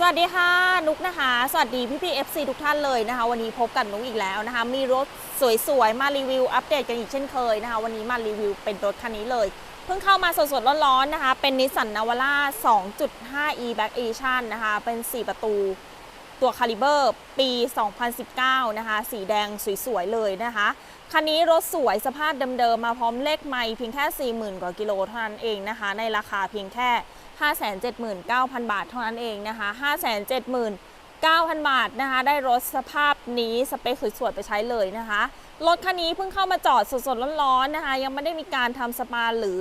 สวัสดีค่ะนุกนะคะ สวัสดีพี่พี่เอฟซีทุกท่านเลยนะคะ วันนี้พบกับนุกอีกแล้วนะคะ มีรถสวยๆ มารีวิวอัปเดตกันอีกเช่นเคยนะคะ วันนี้มารีวิวเป็นรถคันนี้เลย เพิ่งเข้ามาสดๆร้อนๆนะคะ เป็นนิสสันนาวาร่า 2.5e Black Edition นะคะ เป็น 4 ประตูตัวคาลิเบอร์ปี 2019 นะคะ สีแดงสวยๆ เลยนะคะ คันนี้รถสวยสภาพเดิมๆมาพร้อมเลขไมล์เพียงแค่ 40,000 กว่ากิโลเท่านั้นเองนะคะ ในราคาเพียงแค่ 579,000 บาทเท่านั้นเองนะคะ 579,000 บาทนะคะ ได้รถสภาพนี้สเปคสวยๆไปใช้เลยนะคะ รถคันนี้เพิ่งเข้ามาจอดสดๆร้อนๆนะคะ ยังไม่ได้มีการทำสปาหรือ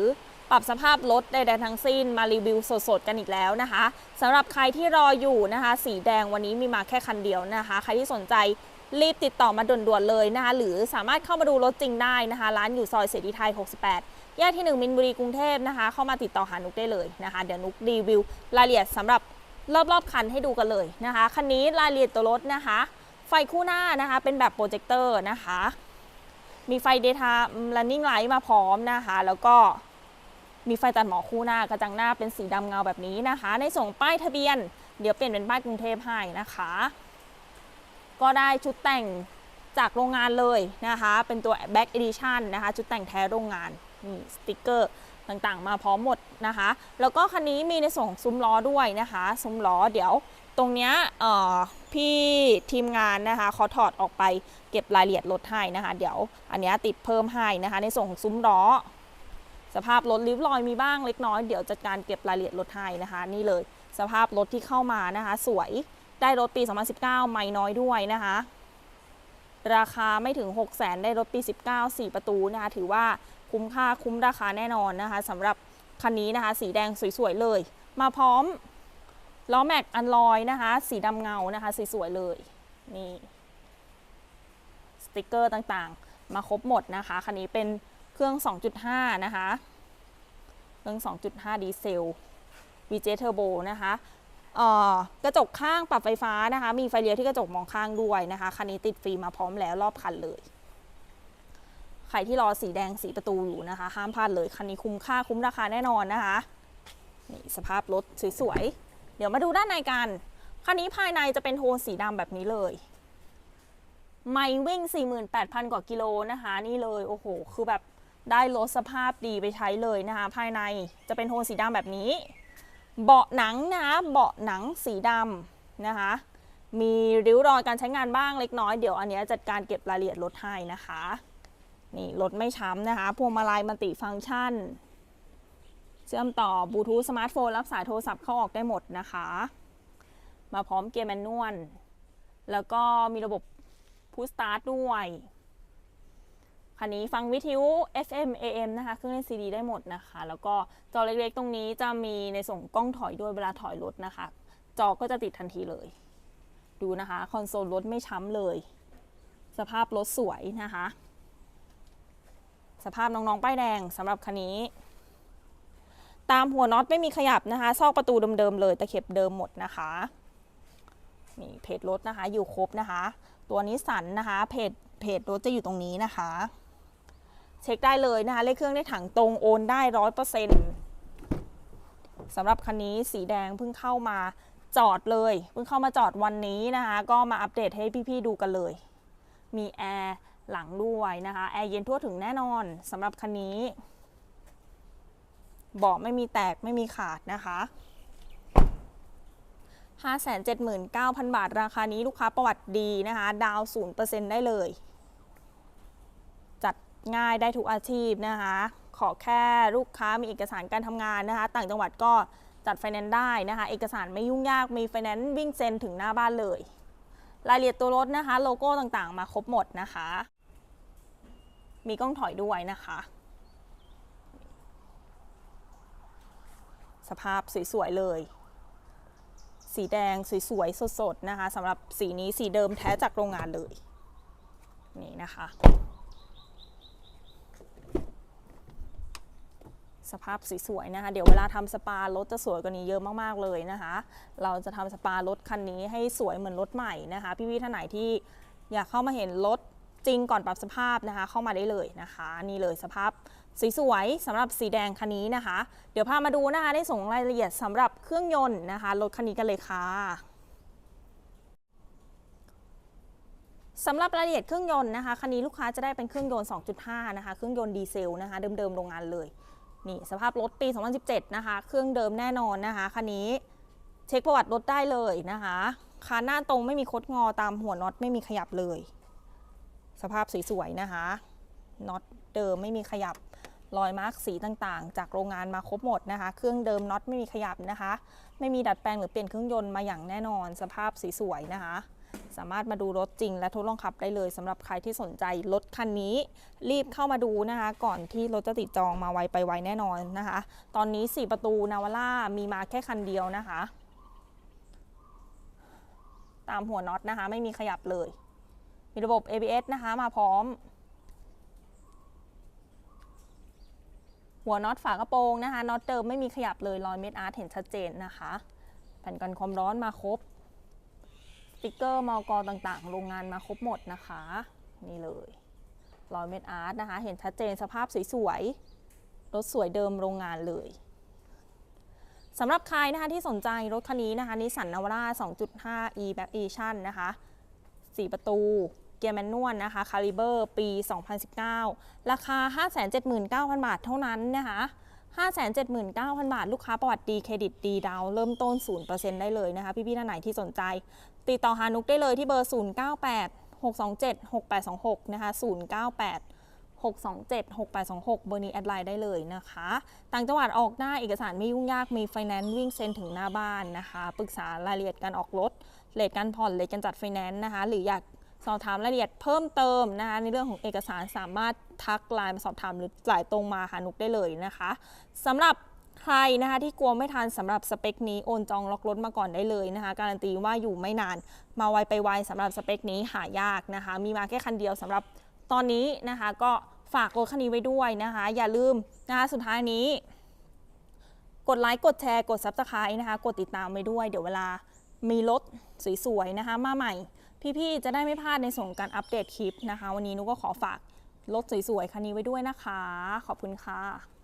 ปรับสภาพรถใดๆทั้งสิ้นมารีวิวสดๆกันอีกแล้วนะคะสำหรับใครที่รออยู่นะคะ สีแดงวันนี้มีมาแค่คันเดียวนะคะ ใครที่สนใจ รีบติดต่อมาด่วนๆเลยนะคะหรือสามารถเข้ามาดูรถจริงได้นะคะ ร้านอยู่ซอยเสรีไทย 68 แยกที่ 1 มินบุรีกรุงเทพนะคะ เข้ามาติดต่อหานุกได้เลยนะคะ เดี๋ยวนุกรีวิวรายละเอียดสำหรับรอบๆคันให้ดูกันเลยนะคะคันนี้รายละเอียดตัวรถนะคะ ไฟคู่หน้านะคะเป็นแบบโปรเจคเตอร์นะคะ มีไฟ daytime running light มาพร้อมนะคะ แล้วก็มีไฟตัดหมอกคู่หน้ากระจังหน้าเป็นสีดำเงาแบบนี้นะคะ ในส่งป้ายทะเบียน เดี๋ยวเปลี่ยนเป็นป้ายกรุงเทพให้นะคะ ก็ได้ชุดแต่งจากโรงงานเลยนะคะ เป็นตัว Back Edition นะคะ ชุดแต่งแท้โรงงานนี่สติกเกอร์ต่างๆ มาพร้อมหมดนะคะ แล้วก็คันนี้มีในส่วนของซุ้มล้อด้วยนะคะ ซุ้มล้อเดี๋ยวตรงเนี้ยพี่ทีมงานนะคะเขาถอดออกไปเก็บรายละเอียดรถให้นะคะ เดี๋ยวอันเนี้ยติดเพิ่มให้นะคะ ในส่วนของซุ้มล้อ สภาพรถริ้วรอยมีบ้างเล็กน้อย เดี๋ยวจัดการเก็บรายละเอียดรถให้นะคะ นี่เลย สภาพรถที่เข้ามานะคะ สวย ได้รถปี 2019 ไม่น้อยด้วยนะคะ ราคาไม่ถึง 6 0 0 0 0 ได้รถปี 19 4 ประตูนะคะถือว่าคุ้มค่าคุ้มราคาแน่นอนนะคะสำหรับคันนี้นะคะ สีแดงสวยๆเลย มาพร้อมล้อแม็กอันลอยนะคะ สีดำเงานะคะสวยๆเลยนี่สติกเกอร์ต่างๆ มาครบหมดนะคะ คันนี้เป็นเครื่อง 2.5 นะคะ เครื่อง 2.5 ดีเซล VJ Turbo นะคะ กระจกข้างปรับไฟฟ้านะคะ มีไฟเลี้ยวที่กระจกมองข้างด้วยนะคะ คันนี้ติดฟรีมาพร้อมแล้วรอบคันเลย ใครที่รอสีแดงสีประตูอยู่นะคะ ห้ามพลาดเลย คันนี้คุ้มค่าคุ้มราคาแน่นอนนะคะ นี่สภาพรถสวยๆ เดี๋ยวมาดูด้านในกัน คันนี้ภายในจะเป็นโทนสีดำแบบนี้เลย ไม่วิ่ง 48,000 กว่ากิโลนะคะ นี่เลย โอ้โห คือแบบได้รถสภาพดีไปใช้เลยนะคะ ภายในจะเป็นโทนสีดำแบบนี้ เบาะหนังนะเบาะหนังสีดำนะคะ มีริ้วรอยการใช้งานบ้างเล็กน้อยเดี๋ยวอันนี้จัดการเก็บรายละเอียดรถให้นะคะนี่รถไม่ช้ำนะคะพวงมาลัยมัลติฟังก์ชัน เชื่อมต่อบลูทูธสมาร์ทโฟน รับสายโทรศัพท์เข้าออกได้หมดนะคะ มาพร้อมเกียร์แมนนวลแล้วก็มีระบบพูสตาร์ทด้วย คันนี้ฟังวิทยุ FM AM นะคะเครื่องเล่นซีดีได้หมดนะคะ แล้วก็จอเล็กๆ ตรงนี้จะมีในส่งกล้องถอยด้วยเวลาถอยรถนะคะ จอก็จะติดทันทีเลย ดูนะคะ คอนโซลรถไม่ช้ำเลย สภาพรถสวยนะคะ สภาพน้องๆ ป้ายแดงสำหรับคันนี้ ตามหัวน็อตไม่มีขยับนะคะ ซอกประตูเดิมๆเลยตะเข็บเดิมหมดนะคะนี่เพจรถนะคะ อยู่ครบนะคะ ตัวนิสสันนะคะ เพจเพจรถจะอยู่ตรงนี้นะคะ เช็คได้เลยนะคะ เลขเครื่องได้ถังตรงโอนได้ร้อยเปอร์เซ็นต์สำหรับคันนี้สีแดงเพิ่งเข้ามาจอดเลยเพิ่งเข้ามาจอดวันนี้นะคะ ก็มาอัปเดตให้พี่ๆดูกันเลย มีแอร์หลังด้วยนะคะ แอร์เย็นทั่วถึงแน่นอนสำหรับคันนี้เบาะไม่มีแตกไม่มีขาดนะคะ579,000 บาท ราคานี้ลูกค้าประวัติดีนะคะ ดาว 0%ได้เลย ง่ายได้ทุกอาชีพนะคะ ขอแค่ลูกค้ามีเอกสารการทำงานนะคะ ต่างจังหวัดก็จัดไฟแนนซ์ได้นะคะ เอกสารไม่ยุ่งยากมีไฟแนนซ์วิ่งเซ็นถึงหน้าบ้านเลย รายละเอียดตัวรถนะคะ โลโก้ต่างๆ มาครบหมดนะคะ มีกล้องถอยด้วยนะคะ สภาพสวยๆเลย สีแดงสวยๆสดๆนะคะสำหรับสีนี้สีเดิมแท้จากโรงงานเลย นี่นะคะ สภาพสวยๆนะคะ เดี๋ยวเวลาทำสปารถจะสวยกว่านี้เยอะมากๆเลยนะคะ เราจะทำสปารถคันนี้ให้สวยเหมือนรถใหม่นะคะ พี่ๆท่านไหนที่อยากเข้ามาเห็นรถจริงก่อนปรับสภาพนะคะ เข้ามาได้เลยนะคะ นี่เลยสภาพสวยๆสำหรับสีแดงคันนี้นะคะ เดี๋ยวพามาดูนะคะได้ส่งรายละเอียดสำหรับเครื่องยนต์นะคะรถคันนี้กันเลยค่ะสำหรับรายละเอียดเครื่องยนต์นะคะคันนี้ลูกค้าจะได้เป็นเครื่องยนต์ 2.5 นะคะ เครื่องยนต์ดีเซลนะคะ เดิมๆโรงงานเลย นี่สภาพรถปี 2017 นะคะ เครื่องเดิมแน่นอนนะคะคันนี้เช็คประวัติรถได้เลยนะคะคานหน้าตรงไม่มีคดงอตามหัวน็อตไม่มีขยับเลย สภาพสวยๆนะคะน็อตเดิมไม่มีขยับรอยมาร์กสีต่างๆ จากโรงงานมาครบหมดนะคะ เครื่องเดิมน็อตไม่มีขยับนะคะ ไม่มีดัดแปลงหรือเปลี่ยนเครื่องยนต์มาอย่างแน่นอน สภาพสวยๆนะคะ สามารถมาดูรถจริง และทดลองขับได้เลยสำหรับใครที่สนใจรถคันนี้ รีบเข้ามาดูนะคะ ก่อนที่รถจะติดจองมาไวไปไวแน่นอนนะคะ ตอนนี้ 4 ประตูนาวาร่ามีมาแค่คันเดียวนะคะ ตามหัวน็อตนะคะ ไม่มีขยับเลย มีระบบ ABS นะคะมาพร้อม หัวน็อตฝากระโปรงนะคะน็อตเดิมไม่มีขยับเลยรอยเม็ดอาร์ตเห็นชัดเจนนะคะแผ่นกันความร้อนมาครบ ติกเกอร์มอกอต่างๆ โรงงานมาครบหมดนะคะ นี่เลยรอยเม็ดอาร์ตนะคะ เห็นชัดเจนสภาพสวยๆ รถสวยเดิมโรงงานเลยสำหรับใครนะคะที่สนใจรถคันนี้นะคะนิสสันนาวาร่า 2.5 e แบบ Edition นะคะ 4 ประตูเกียร์แมนนวลนะคะคาลิเบอร์ปี 2019 ราคา 579,000 บาทเท่านั้นนะคะ 579,000 บาท ลูกค้าประวัติดีเครดิตดีดาว เริ่มต้น 0%ได้เลยนะคะ พี่ๆท่านไหนที่สนใจ ติดต่อหานุกได้เลยที่เบอร์ 098 627 6826 นะคะ 098 627 6826 เบอร์นี้แอดไลน์ได้เลยนะคะ ต่างจังหวัดออกได้าเอกสารไม่ยุ่งยาก มีไฟแนนซ์วิ่งเซ็นถึงหน้าบ้านนะคะ ปรึกษารายละเอียดการออกรถเลทการผ่อนเลทการจัดไฟแนนซ์นะคะ หรืออยาก สอบถามรายละเอียดเพิ่มเติมนะคะในเรื่องของเอกสารสามารถทักไลน์มาสอบถามหรือจ่ายตรงมาหานุกได้เลยนะคะสำหรับใครนะคะที่กลัวไม่ทันสำหรับสเปคนี้โอนจองล็อกรถมาก่อนได้เลยนะคะ การันตีว่าอยู่ไม่นานมาไวไปไวสำหรับสเปคนี้หายากนะคะ มีมาแค่คันเดียวสำหรับตอนนี้นะคะก็ฝากรถคันนี้ไว้ด้วยนะคะ อย่าลืมนะคะสุดท้ายนี้ กดไลค์กดแชร์กด Subscribe นะคะ กดติดตามไว้ด้วย เดี๋ยวเวลามีรถสวยๆนะคะ มาใหม่ พี่ๆจะได้ไม่พลาดในส่วนของการอัปเดตคลิปนะคะ วันนี้นุกก็ขอฝากรถสวยๆคันนี้ไว้ด้วยนะคะ ขอบคุณค่ะ